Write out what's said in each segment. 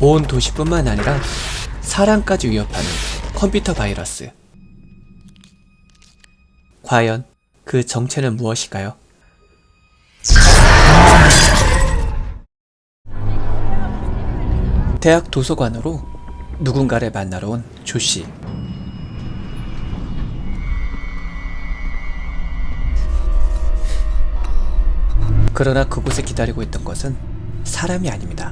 온 도시뿐만 아니라 사람까지 위협하는 컴퓨터 바이러스. 과연 그 정체는 무엇일까요? 대학 도서관으로 누군가를 만나러 온 조씨. 그러나 그곳에 기다리고 있던 것은 사람이 아닙니다.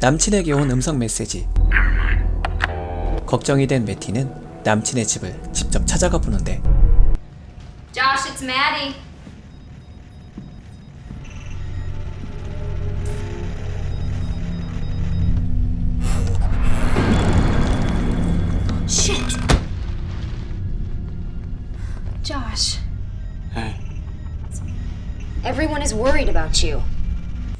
남친에게 온 음성 메시지. 걱정이 된 매티는 남친의 집을 직접 찾아가 보는데 Josh, it's Maddie. Shit. Josh, Hey. everyone is worried about you.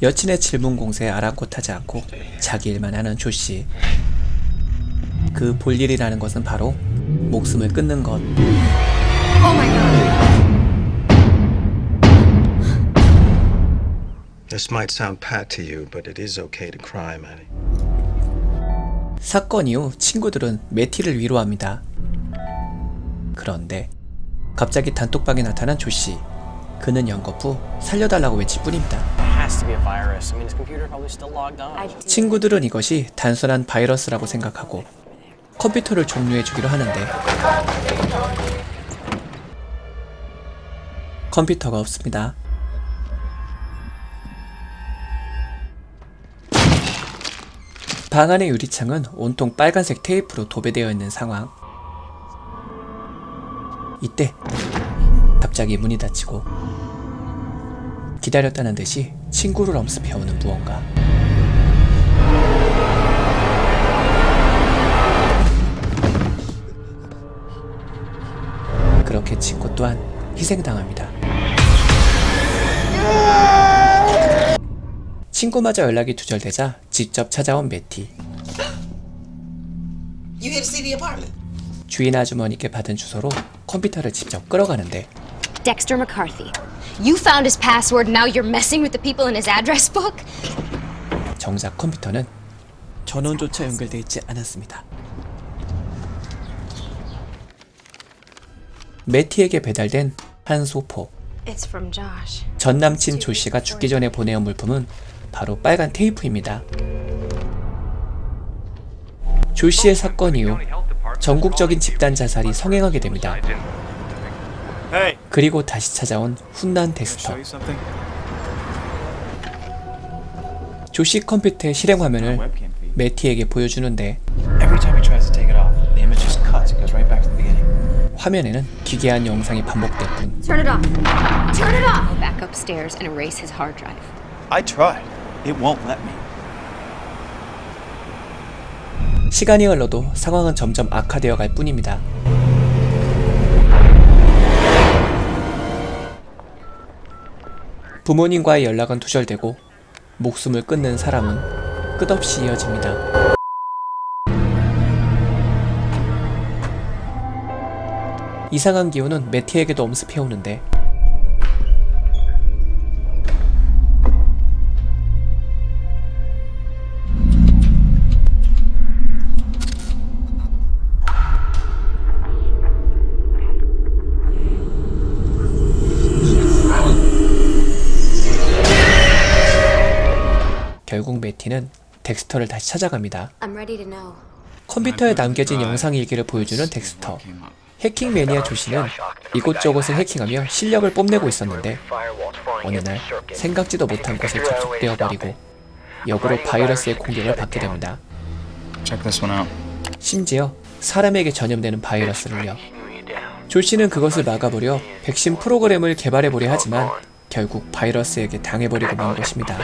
여친의 질문 공세에 아랑곳하지 않고 자기 일만 하는 조씨. 그 볼일이라는 것은 바로 목숨을 끊는 것. Oh my god. This might sound pat to you, but it is okay to cry, Manny. 사건 이후 친구들은 매티를 위로합니다. 그런데 갑자기 단톡방에 나타난 조 씨. 그는 연거푸 살려달라고 외칠 뿐입니다. has to be a virus. I mean, his computer probably still logged on. I 친구들은 이것이 단순한 바이러스라고 생각하고 컴퓨터를 종료해 주기로 하는데 컴퓨터가 없습니다. 방 안의 유리창은 온통 빨간색 테이프로 도배되어 있는 상황. 이때 갑자기 문이 닫히고 기다렸다는 듯이 친구를 엄습해오는 무언가. 그렇게 친구 또한 희생당합니다. 친구마저 연락이 두절되자 직접 찾아온 apartment? 주인 아주머니께 받은 주소로 컴퓨터를 직접 끌어가는데 Dexter McCarthy. You found his password, now you're messing with the people in his address book? 정작 컴퓨터는 전원조차 연결되어 있지 않았습니다. 매티에게 배달된 한 소포. It's from Josh. 전 남친 조 씨가 죽기 전에 보내온 물품은 바로 빨간 테이프입니다. 조 씨의 사건 이후 전국적인 집단 자살이 성행하게 됩니다. 그리고 다시 찾아온 훈난 덱스터. Show you something? 조씨 컴퓨터의 실행 화면을. 매티에게 보여주는데 Every time he tries to take it off, the image just cuts. It goes right back to the beginning. 화면에는 기괴한 영상이 반복될 뿐 Turn it off. Turn it off! Go back upstairs and erase his hard drive. I tried. It won't let me. 시간이 흘러도 상황은 점점 악화되어 갈 뿐입니다. 부모님과의 연락은 두절되고 목숨을 끊는 사람은 끝없이 이어집니다. 이상한 기운은 매티에게도 엄습해오는데 결국 매티는 덱스터를 다시 찾아갑니다. I'm ready to know. 컴퓨터에 남겨진 영상 일기를 보여주는 덱스터. 해킹 매니아 조씨는 이곳저곳을 해킹하며 실력을 뽐내고 있었는데 어느 날 생각지도 못한 곳에 접속되어 버리고 역으로 바이러스의 공격을 받게 됩니다. 심지어 사람에게 전염되는 바이러스를요. 조 씨는 그것을 막아보려 백신 프로그램을 개발해보려 하지만 결국 바이러스에게 당해버리고 만 것입니다.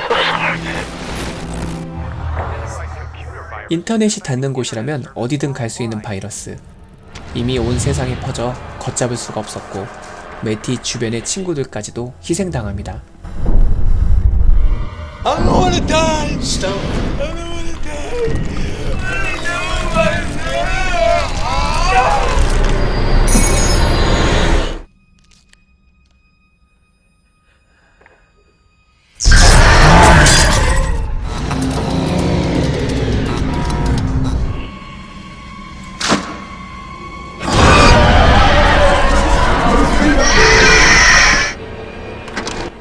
인터넷이 닿는 곳이라면 어디든 갈 수 있는 바이러스. 이미 온 세상에 퍼져 걷잡을 수가 없었고 매티 주변의 친구들까지도 희생당합니다.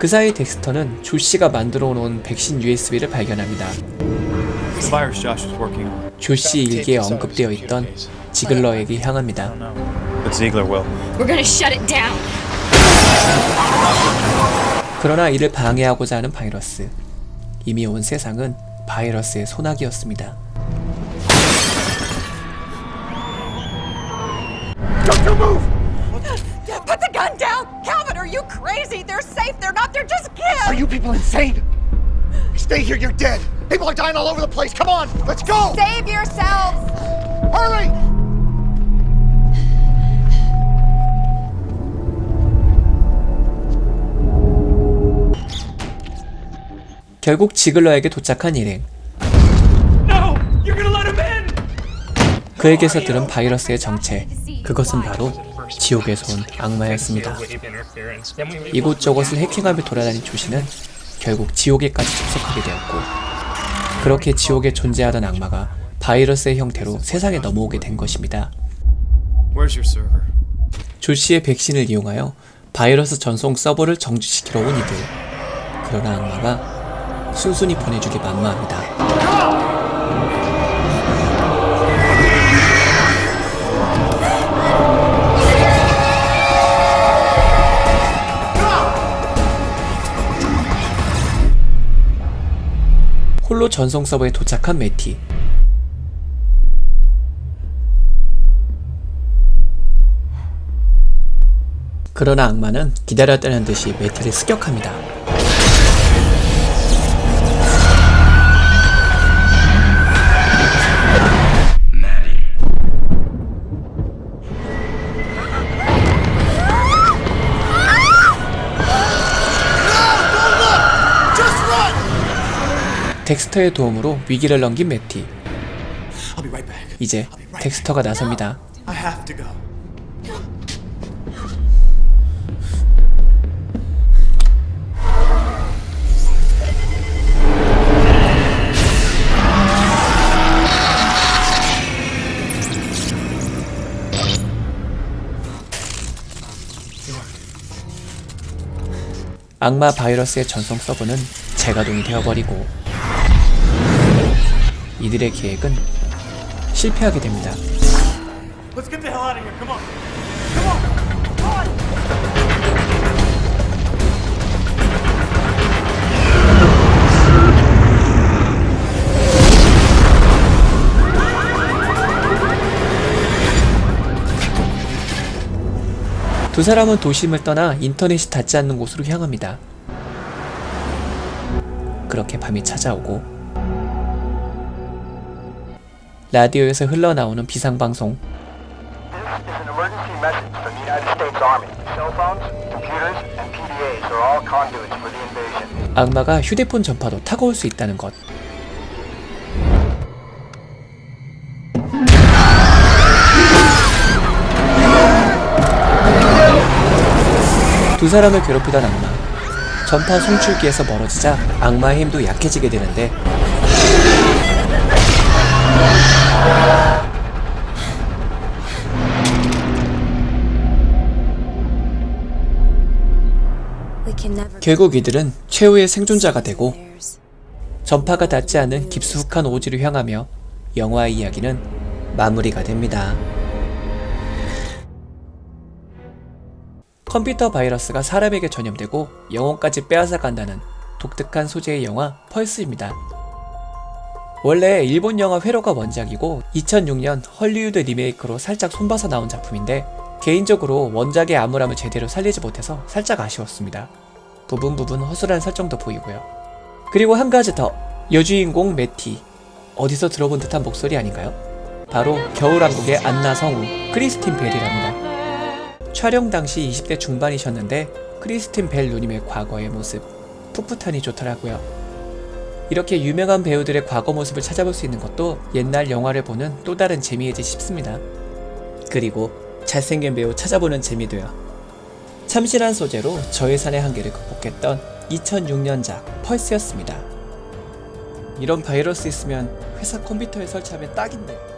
그 사이 덱스터는 조 씨가 만들어 놓은 백신 USB를 발견합니다. 조 씨 일기에 언급되어 있던 지글러에게 향합니다. 그러나 이를 방해하고자 하는 바이러스. 이미 온 세상은 바이러스의 소나기였습니다. Put crazy? They're safe. They're not. They're just kids. Are you people insane? Stay here, you're dead. People are dying all over the place. Come on, let's go! Save yourselves! Hurry! 결국 지글러에게 도착한 일행. 그에게서 들은 바이러스의 정체. 그것은 바로 지옥에서 온 악마였습니다. 이곳저곳을 해킹하며 돌아다닌 조씨는 결국 지옥에까지 접속하게 되었고, 그렇게 지옥에 존재하던 악마가 바이러스의 형태로 세상에 넘어오게 된 것입니다. 조씨의 백신을 이용하여 바이러스 전송 서버를 정지시키러 온 이들. 그러나 악마가 순순히 보내주기 만마합니다. 홀로 전송 서버에 도착한 매티. 그러나 악마는 기다렸다는 듯이 매티를 습격합니다. 덱스터의 도움으로 위기를 넘긴 매티. 이제 덱스터가 나섭니다. 악마 바이러스의 전송 서버는 재가동이 되어버리고 이들의 계획은 실패하게 됩니다. Let's get the hell out of here. Come on. 두 사람은 도심을 떠나 인터넷이 닿지 않는 곳으로 향합니다. 그렇게 밤이 찾아오고 라디오에서 흘러나오는 비상방송. 악마가 휴대폰 전파도 타고 올 수 있다는 것. 두 사람을 괴롭히던 악마. 전파 송출기에서 멀어지자 악마의 힘도 약해지게 되는데 결국 이들은 최후의 생존자가 되고 전파가 닿지 않은 깊숙한 오지를 향하며 영화의 이야기는 마무리가 됩니다. 컴퓨터 바이러스가 사람에게 전염되고 영혼까지 빼앗아 간다는 독특한 소재의 영화 펄스입니다. 원래 일본 영화 회로가 원작이고 2006년 헐리우드 리메이크로 살짝 손봐서 나온 작품인데 개인적으로 원작의 암울함을 제대로 살리지 못해서 살짝 아쉬웠습니다. 부분 부분 허술한 설정도 보이고요. 그리고 한 가지 더 여주인공 매티 어디서 들어본 듯한 목소리 아닌가요? 바로 겨울왕국의 안나 성우 크리스틴 벨이랍니다. 촬영 당시 20대 중반이셨는데 크리스틴 벨 누님의 과거의 모습 풋풋하니 좋더라고요. 이렇게 유명한 배우들의 과거 모습을 찾아볼 수 있는 것도 옛날 영화를 보는 또 다른 재미이지 싶습니다. 그리고 잘생긴 배우 찾아보는 재미도요. 참신한 소재로 저예산의 한계를 극복했던 2006년작 펄스였습니다. 이런 바이러스 있으면 회사 컴퓨터에 설치하면 딱인데.